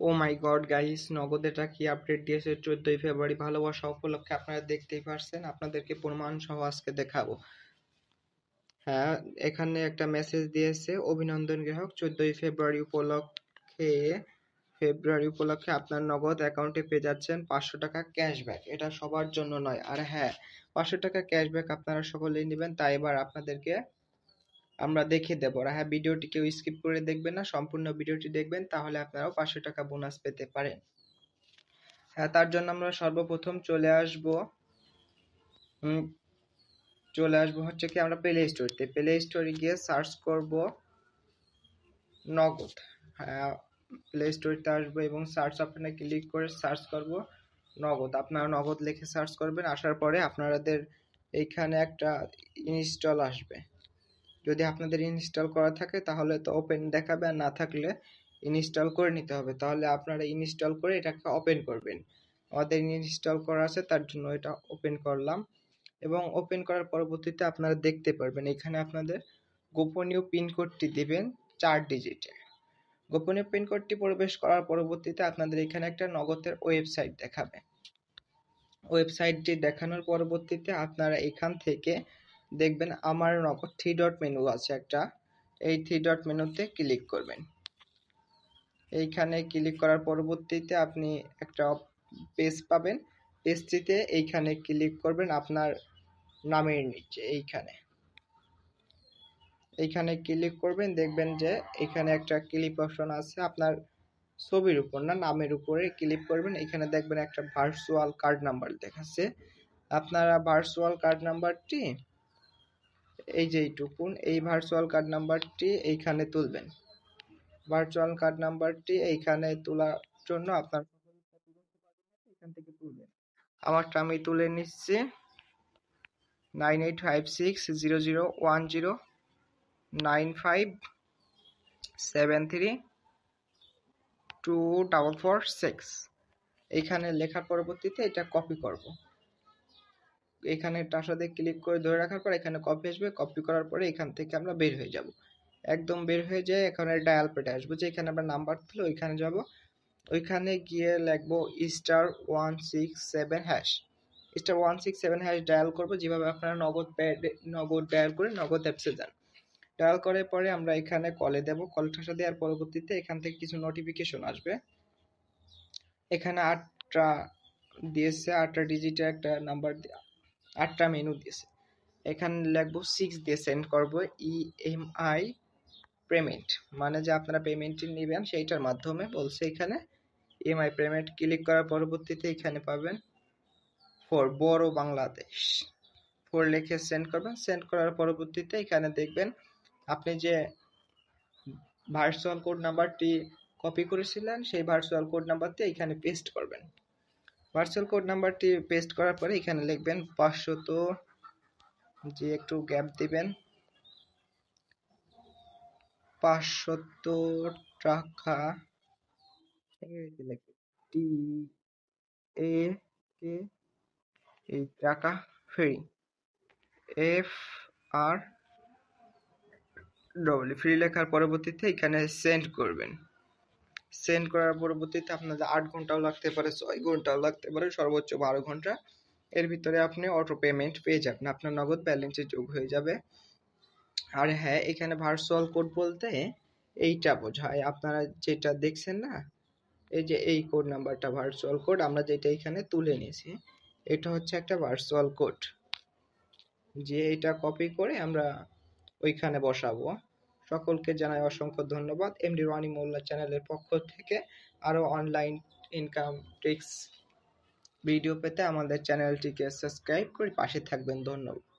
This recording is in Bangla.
ও মাই গড গাইস, নগদ এটা কি আপডেট দিয়েছে? চোদ্দই ফেব্রুয়ারি, ভালোবাসা উপলক্ষে আপনারা দেখতেই পারছেন, আপনাদেরকে প্রমাণ সহ আজকে দেখাবো। হ্যাঁ এখানে একটা মেসেজ দিয়েছে, অভিনন্দন গ্রাহক, চোদ্দই ফেব্রুয়ারি উপলক্ষে ফেব্রুয়ারি উপলক্ষে আপনার নগদ অ্যাকাউন্টে পেয়ে যাচ্ছেন পাঁচশো টাকা ক্যাশব্যাক এটা সবার জন্য নয়, আর হ্যাঁ পাঁচশো টাকা ক্যাশব্যাক আপনারা সকলেই নেবেন, তাই এবার আপনাদেরকে আমরা দেখিয়ে দেবো। আর হ্যাঁ ভিডিওটি কেউ স্কিপ করে দেখবেন না, সম্পূর্ণ ভিডিওটি দেখবেন, তাহলে আপনারাও পাঁচশো টাকা বোনাস পেতে পারেন। হ্যাঁ তার জন্য আমরা সর্বপ্রথম চলে আসব। চলে আসব হচ্ছে কি আমরা প্লে স্টোরিতে প্লে স্টোরে গিয়ে সার্চ করব নগদ। হ্যাঁ প্লে স্টোরিতে আসব এবং সার্চ অপশনে ক্লিক করে সার্চ করব নগদ। আপনারা নগদ লিখে সার্চ করবেন, আসার পরে আপনাদের এইখানে একটা ইনস্টল আসবে। যদি আপনাদের ইনস্টল করা থাকে, তাহলে তো ওপেন দেখাবে আর না থাকলে ইনস্টল করে নিতে হবে। তাহলে আপনারা ইনস্টল করে এটাকে ওপেন করবেন। আমাদের ইনস্টল করা আছে, তার জন্য এটা ওপেন করলাম। এবং ওপেন করার পরবর্তীতে আপনারা দেখতে পারবেন, এখানে আপনাদের গোপনীয় পিনকোডটি দিবেন চার ডিজিটের গোপনীয় পিনকোডটি প্রবেশ করার পরবর্তীতে আপনাদের এখানে একটা নগদের ওয়েবসাইট দেখাবে। ওয়েবসাইটটি দেখানোর পরবর্তীতে আপনারা এখান থেকে দেখবেন আমার থ্রি ডট মেনু আছে একটা। এই থ্রি ডট মেনুতে ক্লিক করবেন। এইখানে ক্লিক করার পরবর্তীতে আপনি একটা পেজ পাবেন। পেজটিতে এইখানে ক্লিক করবেন আপনার নামের নিচে, এইখানে। এইখানে ক্লিক করবেন, দেখবেন যে এখানে একটা ক্লিপ অপশন আছে আপনার ছবির উপর না, নামের উপরে ক্লিক করবেন। এখানে দেখবেন একটা ভার্চুয়াল কার্ড নাম্বার দেখাচ্ছে। আপনারা ভার্চুয়াল কার্ড নাম্বারটি এই যে এইটুকুন, এই ভার্চুয়াল কার্ড নাম্বারটি এইখানে তুলবেন। ভার্চুয়াল কার্ড নাম্বারটি এইখানে তোলার জন্য আপনার এখান থেকে তুলবেন। আমারটা আমি তুলে নিচ্ছি। Nine eight five six zero zero one zero nine five seven three two double four six. এইখানে লেখার পরবর্তীতে এটা কপি করব। এখানে সাথে ক্লিক করে ধরে রাখার পর এখানে কপি আসবে। কপি করার পরে এখান থেকে আমরা বের হয়ে যাব। একদম বের হয়ে যায় এখানে ডায়াল পেটে আসব। যে এখানে আমরা নাম্বার দিল ওইখানে যাব। ওইখানে গিয়ে লিখব star one six seven hash star one six seven hash dial করব। যেভাবে আপনারা নগদ নগদ ডায়াল করে নগদ অ্যাপসে যান। ডায়াল করার পরে আমরা এখানে কলে দেব। ঠাসা দেওয়ার পরবর্তীতে এখান থেকে কিছু নোটিফিকেশন আসবে। এখানে আটটা দিয়েছে। আটটা ডিজিটের একটা নাম্বার আটটা মেনু দিয়েছে। এখানে লিখব সিক্স দিয়ে সেন্ড করব ই এম আই পেমেন্ট মানে যে আপনারা পেমেন্টটি নেবেন সেইটার মাধ্যমে বলছে এখানে ইএমআই পেমেন্ট ক্লিক করার পরবর্তীতে এখানে পাবেন ফর বড় বাংলাদেশ। ফোর লিখে সেন্ড করবেন। সেন্ড করার পরবর্তীতে এখানে দেখবেন আপনি যে ভার্চুয়াল কোড নাম্বারটি কপি করেছিলেন, সেই ভার্চুয়াল কোড নাম্বারটি এখানে পেস্ট করবেন। ভার্চুয়াল কোড নাম্বারটি পেস্ট করার পরে এখানে লিখবেন পাঁচশত যে একটু গ্যাপ দিবেন। পাঁচশত টাকা টি এ কে এই টাকা free F R double free লেখার পরবর্তীতে এখানে সেন্ড করবেন। সেন্ড করার পরবর্তীতে আপনাদের আট ঘন্টাও লাগতে পারে, ছয় ঘন্টাও লাগতে পারে, সর্বোচ্চ বারো ঘণ্টা। এর ভিতরে আপনি অটো পেমেন্ট পেয়ে যাবেন, আপনার নগদ ব্যালেন্সে যোগ হয়ে যাবে। আর হ্যাঁ এখানে ভার্চুয়াল কোড বলতে এইটা বোঝায়। আপনারা যেটা দেখছেন না, এই যে এই কোড নাম্বারটা ভার্চুয়াল কোড আমরা যেটা এখানে তুলে নিয়েছি, এটা হচ্ছে একটা ভার্চুয়াল কোড যে এটা কপি করে আমরা ওইখানে বসাবো। সকলকে জানাই অসংখ্য ধন্যবাদ। এমডি রানি মোল্লা চ্যানেলের পক্ষ থেকে আরও অনলাইন ইনকাম ট্রিক্স ভিডিও পেতে আমাদের চ্যানেলটিকে সাবস্ক্রাইব করে পাশে থাকবেন। ধন্যবাদ।